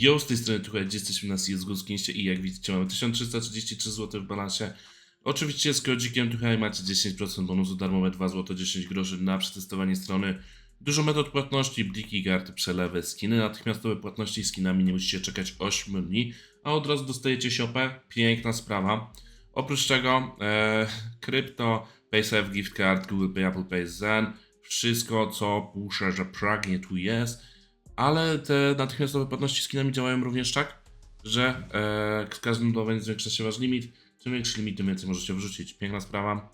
Yo, z tej strony tutaj jesteśmy na CSGO Skinście i jak widzicie mamy 1333 zł w balansie. Oczywiście z kodzikiem tutaj macie 10% bonusu darmowe 2 zł 10 groszy na przetestowanie strony. Dużo metod płatności, bliki, karty, przelewy, skiny, natychmiastowe płatności skinami nie musicie czekać 8 dni, a od razu dostajecie siopę. Piękna sprawa. Oprócz tego e, krypto, PaySafe, gift card, Google Pay, Apple Pay, Zen, wszystko co puszę, że pragnie tu jest. Ale te natychmiastowe płatności skinami działają również tak, że e, z każdym dniem zwiększa się wasz limit. Czym większy limit, tym więcej możecie wrzucić. Piękna sprawa.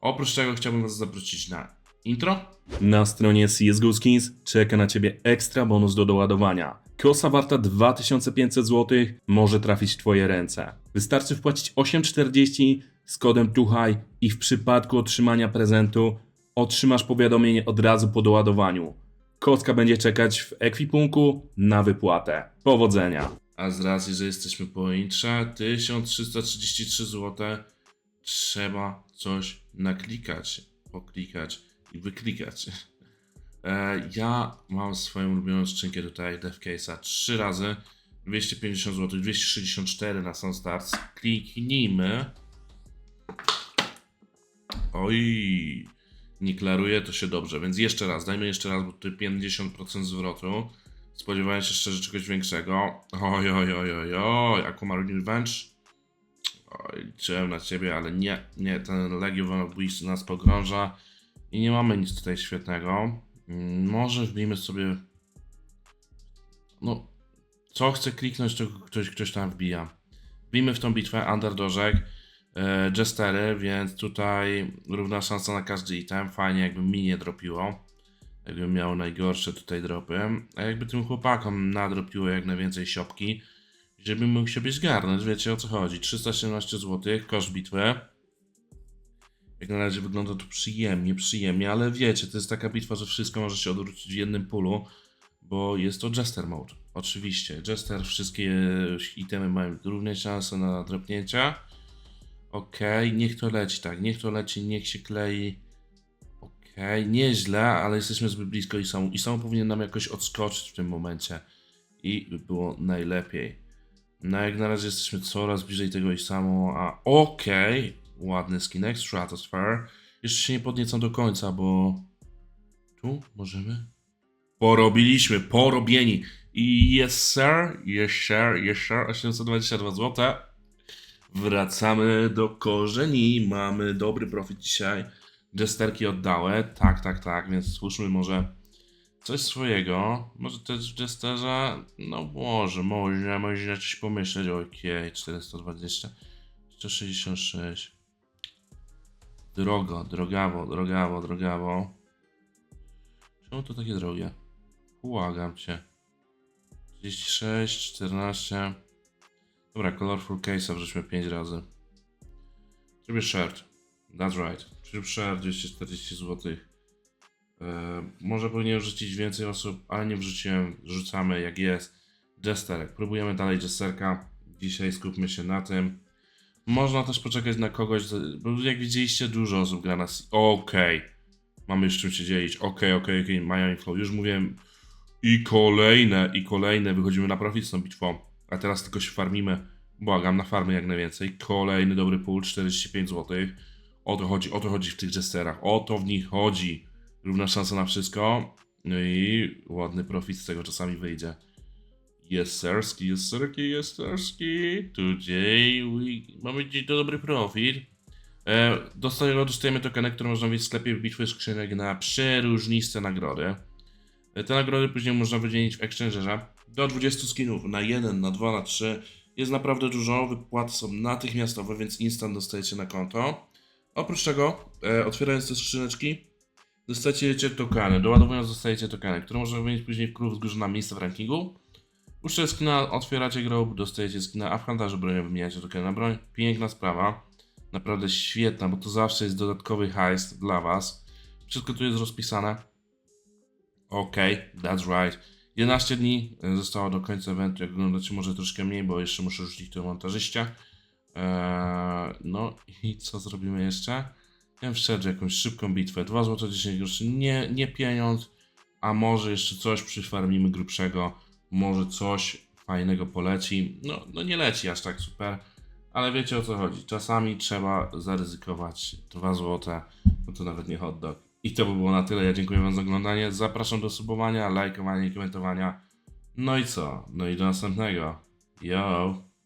Oprócz tego chciałbym was zaprosić na intro. Na stronie CSGO Skins czeka na Ciebie ekstra bonus do doładowania. Kosa warta 2500 zł może trafić w Twoje ręce. Wystarczy wpłacić 8,40 z kodem TUHAJ i w przypadku otrzymania prezentu otrzymasz powiadomienie od razu po doładowaniu. Kostka będzie czekać w ekwipunku na wypłatę. Powodzenia! A z racji, że jesteśmy po intrze, 1333 zł, trzeba coś naklikać, poklikać i wyklikać. E, ja mam swoją ulubioną skrzynkę tutaj, Devcase'a, 3 razy, 250 zł, 264 na Stars. Kliknijmy. Oj, nie klaruje to się dobrze, więc jeszcze raz, dajmy jeszcze raz, bo tutaj 50% zwrotu. Spodziewałem się szczerze czegoś większego. Oj, oj, oj, oj, oj, Aquamarine Revenge. Oj, liczyłem na ciebie, ale nie, nie, ten Legion of Beasts nas pogrąża i nie mamy nic tutaj świetnego. Mm, Może wbijmy sobie... No, co chce kliknąć, to ktoś, ktoś tam wbija. Wbijmy w tą bitwę Underdożek, Jestery, więc tutaj równa szansa na każdy item. Fajnie, jakby mi nie dropiło jakbym miał najgorsze tutaj dropy, a jakby tym chłopakom nadropiło jak najwięcej siopki, żebym mógł sobie zgarnąć, wiecie o co chodzi, 317 zł, koszt bitwy. Jak na razie wygląda to przyjemnie, przyjemnie, ale wiecie, to jest taka bitwa, że wszystko może się odwrócić w jednym pulu, bo jest to Jester Mode, oczywiście. Jester, wszystkie itemy mają równe szanse na dropnięcia. Okej, niech to leci tak, niech to leci, niech się klei. Okej, nieźle, ale jesteśmy zbyt blisko i są. I są powinien nam jakoś odskoczyć w tym momencie. I by było najlepiej. No jak na razie jesteśmy coraz bliżej tego i samo, a okej, ładny skinek, Stratosphere. Jeszcze się nie podniecam do końca, bo tu możemy? Porobiliśmy, porobieni. I yes sir, yes sir, yes sir, 822 zł. Wracamy do korzeni, mamy dobry profit dzisiaj. Jesterki oddałe, tak, tak, tak, więc słuszmy może coś swojego. Może też w Jesterze, no może, może, można coś pomyśleć. Okej, 420, 166. Drogo, drogawo, drogawo, drogawo. Czemu to takie drogie? Błagam cię. 36, 14. Dobra, colorful case'a wrzućmy 5 razy. Zrobię shirt. That's right. Tryb share 240 zł. E, może powinienem wrzucić więcej osób, ale nie wrzuciłem. Rzucamy jak jest. Jesterek. Próbujemy dalej Jesterka. Dzisiaj skupmy się na tym. Można też poczekać na kogoś, bo jak widzieliście dużo osób gra na... Okej. Mamy już czym się dzielić. Okej, okej, okej. Mają info. Już mówiłem. I kolejne, i kolejne. Wychodzimy na profit z tą bitwą. A teraz tylko się farmimy. Błagam, na farmy jak najwięcej. Kolejny dobry pool, 45 zł. O to chodzi, o to chodzi w tych jesterach. O to w nich chodzi. Równa szansa na wszystko. No i ładny profit z tego czasami wyjdzie. Jest serski, jest serki, jest serski. Today we... mamy dziś to dobry profit. E, dostajemy, dostajemy tokeny, które można mieć w sklepie bitwy skrzynek na przeróżniste nagrody. E, Te nagrody później można wydzielić w Exchangerze. Do 20 skinów na 1, na 2, na 3 jest naprawdę dużo. Wypłaty są natychmiastowe, więc instant dostajecie na konto. Oprócz tego, e, otwierając te skrzyneczki, dostajecie tokeny. Doładowując dostajecie tokeny, które można wymienić później w klub wzgórzu na miejsce w rankingu. Uszczę skina, otwieracie grób, dostajecie skina, a w handlarzu bronią wymieniacie tokeny na broń. Piękna sprawa. Naprawdę świetna, bo to zawsze jest dodatkowy hajs dla was. Wszystko tu jest rozpisane. Okej, that's right. 11 dni e, zostało do końca eventu. Jak oglądacie, może troszkę mniej, bo jeszcze muszę rzucić to montażyście. Eee, no i co zrobimy jeszcze? Ja szczerze, jakąś szybką bitwę. 2 zł 10 groszy. Nie, nie pieniądz, a może jeszcze coś przyfarmimy grubszego. Może coś fajnego poleci. No, no nie leci aż tak super, ale wiecie o co chodzi. Czasami trzeba zaryzykować 2 złote, no to nawet nie hot dog. I to by było na tyle. Ja dziękuję Wam za oglądanie. Zapraszam do subowania, lajkowania i komentowania. No i co? No i do następnego. Yo!